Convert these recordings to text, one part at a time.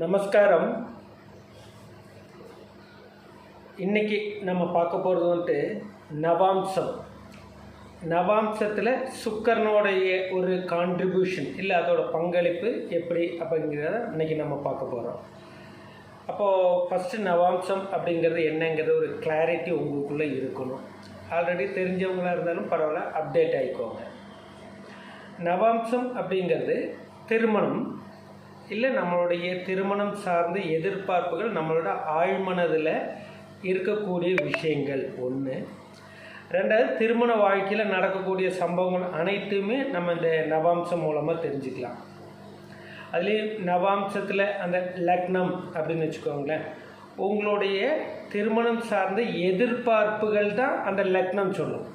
நமஸ்காரம். இன்னைக்கு நம்ம பார்க்க போகிறது வந்துட்டு நவாம்சம். நவாம்சத்தில் சுக்கரனுடைய ஒரு கான்ட்ரிபியூஷன் இல்லை அதோட பங்களிப்பு எப்படி அப்படிங்கிறத இன்றைக்கி நம்ம பார்க்க போகிறோம் அப்போது ஃபஸ்ட்டு நவாம்சம் அப்படிங்கிறது என்னங்கிறது ஒரு கிளாரிட்டி உங்களுக்குள்ளே இருக்கணும். ஆல்ரெடி தெரிஞ்சவங்களாக இருந்தாலும் பரவாயில்ல அப்டேட் ஆகிக்கோங்க நவாம்சம் அப்படிங்கிறது திருமணம் இல்லை நம்மளுடைய திருமணம் சார்ந்த எதிர்பார்ப்புகள் நம்மளோட ஆழ்மனதில் இருக்கக்கூடிய விஷயங்கள். ஒன்று ரெண்டாவது திருமண வாழ்க்கையில் நடக்கக்கூடிய சம்பவங்கள் அனைத்துமே நம்ம இந்த நவாம்சம் மூலமாக தெரிஞ்சுக்கலாம். அதுலேயும் நவாம்சத்தில் அந்த லக்னம் அப்படின்னு வச்சுக்கோங்களேன். உங்களுடைய திருமணம் சார்ந்த எதிர்பார்ப்புகள் தான் அந்த லக்னம் சொல்லும்.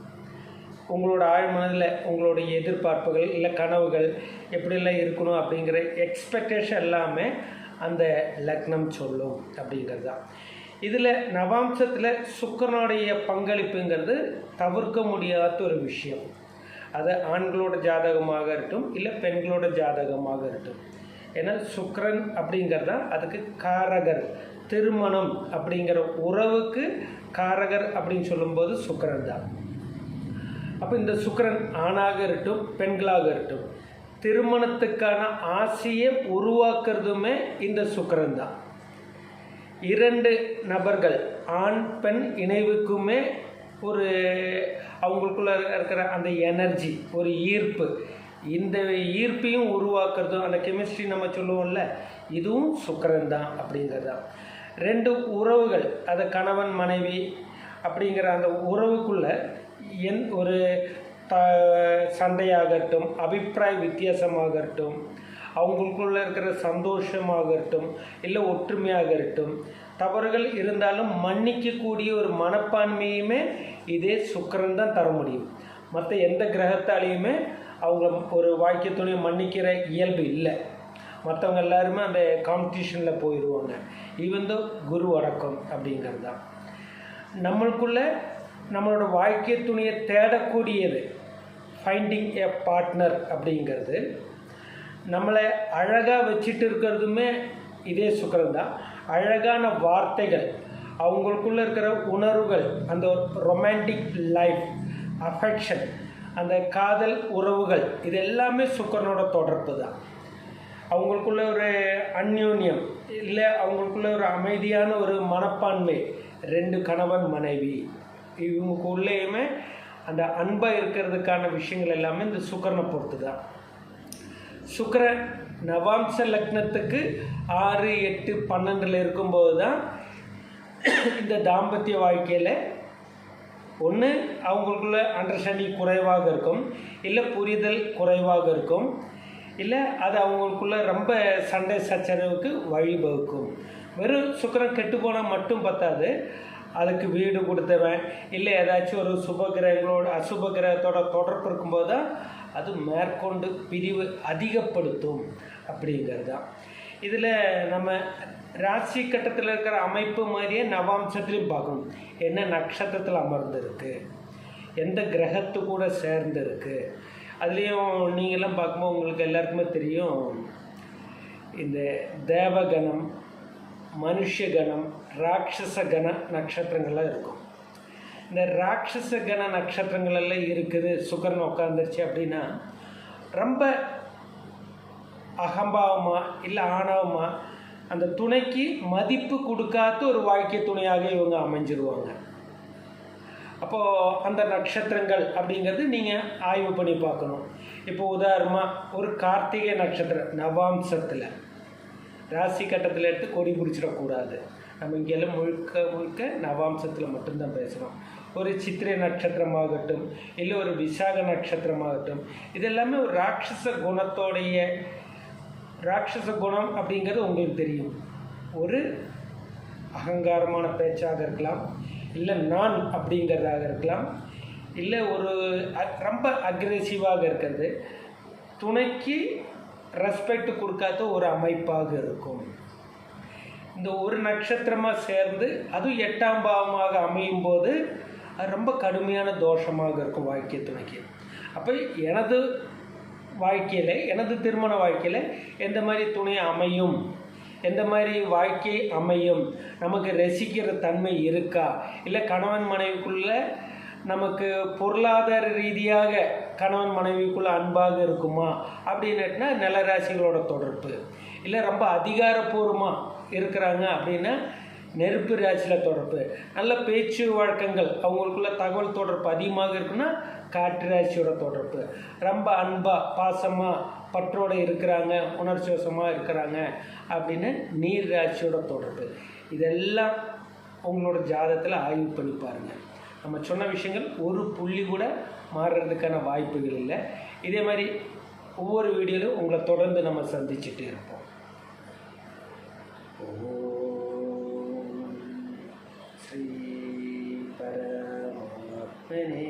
உங்களோட ஆழ்மனதில் உங்களுடைய எதிர்பார்ப்புகள் இல்லை கனவுகள் எப்படிலாம் இருக்கணும் அப்படிங்கிற எக்ஸ்பெக்டேஷன் எல்லாமே அந்த லக்னம் சொல்லும் அப்படிங்கிறது. தான் இதில் நவாம்சத்தில் சுக்கரனுடைய பங்களிப்புங்கிறது தவிர்க்க முடியாத ஒரு விஷயம். அது ஆண்களோட ஜாதகமாக இருக்கட்டும் இல்லை பெண்களோட ஜாதகமாக இருக்கட்டும். ஏன்னா சுக்கரன் அப்படிங்கிறது தான் அதுக்கு காரகர் திருமணம் அப்படிங்கிற உறவுக்கு காரகர் அப்படின்னு சொல்லும்போது சுக்கரன் தான். அப்போ இந்த சுக்கரன் ஆணாக இருக்கட்டும் பெண்களாக இருக்கட்டும் திருமணத்துக்கான ஆசையை உருவாக்குறதுமே இந்த சுக்கரன் தான். இரண்டு நபர்கள் ஆண் பெண் இணைவுக்குமே ஒரு அவங்களுக்குள்ள இருக்கிற அந்த எனர்ஜி ஒரு ஈர்ப்பு. இந்த ஈர்ப்பையும் உருவாக்குறதும் அந்த கெமிஸ்ட்ரி நம்ம சொல்லுவோம்ல இதுவும் சுக்கரன் தான் அப்படிங்கிறது தான் ரெண்டு உறவுகள் அதை கணவன் மனைவி அப்படிங்கிற அந்த உறவுக்குள்ள என் ஒரு த சண்டையாகட்டும் அபிப்பிராய வித்தியாசமாகட்டும் அவங்களுக்குள்ள இருக்கிற சந்தோஷமாகட்டும் இல்லை ஒற்றுமையாகட்டும் தவறுகள் இருந்தாலும் மன்னிக்கக்கூடிய ஒரு மனப்பான்மையுமே இதே சுக்கரன் தான் தர முடியும். மற்ற எந்த கிரகத்தாலையுமே அவங்க ஒரு வாக்கியத்துணையை மன்னிக்கிற இயல்பு இல்லை. மற்றவங்க எல்லாருமே அந்த காம்படிஷனில் போயிடுவாங்க ஈவன் தோ குரு அடக்கம் அப்படிங்கிறது தான் நம்மளுக்குள்ள நம்மளோட வாழ்க்கை துணியை தேடக்கூடியது. ஃபைண்டிங் எ பார்ட்னர் அப்படிங்கிறது. நம்மளை அழகாக வச்சுட்டு இருக்கிறதுமே இதே சுக்கரம் தான். அழகான வார்த்தைகள் அவங்களுக்குள்ள இருக்கிற உணர்வுகள் அந்த ரொமான்டிக் லைஃப் அஃபெக்ஷன் அந்த காதல் உறவுகள் இது எல்லாமே சுக்கரனோட தொடர்பு தான். அவங்களுக்குள்ள ஒரு அந்யூன்யம் இல்லை அவங்களுக்குள்ள ஒரு அமைதியான ஒரு மனப்பான்மை ரெண்டு கணவன் மனைவி. இவங்களுக்குள்ளேயுமே அந்த அன்பாக இருக்கிறதுக்கான விஷயங்கள் எல்லாமே இந்த சுக்கரனை பொறுத்து தான் சுக்கரன் நவாம்ச லக்னத்துக்கு ஆறு எட்டு பன்னெண்டில் இருக்கும்போது தான் இந்த தாம்பத்திய வாழ்க்கையில் ஒன்று அவங்களுக்குள்ள அண்டர்ஸ்டாண்டிங் குறைவாக இருக்கும் இல்லை புரிதல் குறைவாக இருக்கும் இல்லை அது அவங்களுக்குள்ள ரொம்ப சண்டை சச்சரவுக்கு வழிவகுக்கும். வெறும் சுக்கரன் கெட்டு போனால் மட்டும் பத்தாது. அதுக்கு வீடு கொடுத்தவன் இல்லை ஏதாச்சும் ஒரு சுபகிரகங்களோட அசுப கிரகத்தோட தொடர்பு இருக்கும்போது தான் அது மேற்கொண்டு பிரிவு அதிகப்படுத்தும் அப்படிங்கிறது தான் இதில் நம்ம ராசி கட்டத்தில் இருக்கிற அமைப்பு மாதிரியே நவாம்சத்துலையும் பார்க்கணும். என்ன நட்சத்திரத்தில் அமர்ந்திருக்கு? எந்த கிரகத்து கூட சேர்ந்துருக்கு? அதுலேயும் நீங்களாம் பார்க்கும்போது உங்களுக்கு எல்லாருக்குமே தெரியும். இந்த தேவகணம் மனுஷகணம் ராட்சச கண நட்சத்திரங்கள்லாம் இருக்கும். இந்த ராட்சச கண நட்சத்திரங்கள் எல்லாம் இருக்குது சுக்கரன் உட்காந்துருச்சு அப்படின்னா ரொம்ப அகம்பாவமாக இல்லை ஆணவமாக அந்த துணைக்கு மதிப்பு கொடுக்காத ஒரு வாழ்க்கை துணையாக இவங்க அமைஞ்சிருவாங்க. அப்போது அந்த நட்சத்திரங்கள் அப்படிங்கிறது நீங்கள் ஆய்வு பண்ணி பார்க்கணும். இப்போ உதாரணமாக ஒரு கார்த்திகை நட்சத்திரம் நவாம்சத்தில். ராசி கட்டத்தில் எடுத்து கொடி பிடிச்சிடக்கூடாது. நம்ம இங்கெல்லாம் முழுக்க முழுக்க நவாம்சத்தில் மட்டும்தான் பேசுகிறோம் ஒரு சித்திரை நட்சத்திரமாகட்டும் இல்லை ஒரு விசாக நட்சத்திரமாகட்டும் இதெல்லாமே ஒரு ராட்சச குணத்தோடைய ராட்சச குணம் அப்படிங்கிறது உங்களுக்கு தெரியும். ஒரு அகங்காரமான பேச்சாக இருக்கலாம் இல்லை நான் அப்படிங்கிறதாக இருக்கலாம் இல்லை ஒரு ரொம்ப அக்ரெசிவாக இருக்கிறது. துணைக்கு ரெஸ்பெக்ட் கொடுக்காத ஒரு அமைப்பாக இருக்கும். இந்த ஒரு நட்சத்திரமாக சேர்ந்து அதுவும் எட்டாம் பாவமாக அமையும் போது அது ரொம்ப கடுமையான தோஷமாக இருக்கும் வாழ்க்கை துணைக்கு. அப்போ எனது வாழ்க்கையில் எனது திருமண வாழ்க்கையில் எந்த மாதிரி துணை அமையும்? எந்த மாதிரி வாழ்க்கை அமையும்? நமக்கு ரசிக்கிற தன்மை இருக்கா? இல்லை கணவன் மனைவிக்குள்ளே நமக்கு பொருளாதார ரீதியாக கணவன் மனைவிக்குள்ள அன்பாக இருக்குமா அப்படின்னுட்டுனா நிலராசிகளோட தொடர்பு. இல்லை ரொம்ப அதிகாரப்பூர்வமாக இருக்கிறாங்க அப்படின்னா நெருப்பு ராசியில் தொடர்பு. நல்ல பேச்சு வழக்கங்கள் அவங்களுக்குள்ள தகவல் தொடர்பு அதிகமாக இருக்குன்னா காற்று ராசியோட தொடர்பு. ரொம்ப அன்பாக பாசமாக பற்றோட இருக்கிறாங்க உணர்ச்சி வசமாக இருக்கிறாங்க அப்படின்னு நீர் ராசியோட தொடர்பு. இதெல்லாம் உங்களோட ஜாதத்தில் ஆய்வு பண்ணி பாருங்கள் நம்ம சொன்ன விஷயங்கள் ஒரு புள்ளி கூட மாறுறதுக்கான வாய்ப்புகள் இல்லை. இதே மாதிரி ஒவ்வொரு வீடியோலையும் உங்களை தொடர்ந்து நம்ம சந்திச்சுட்டு இருப்போம். ஓ ஸ்ரீ பரமாத்மனே.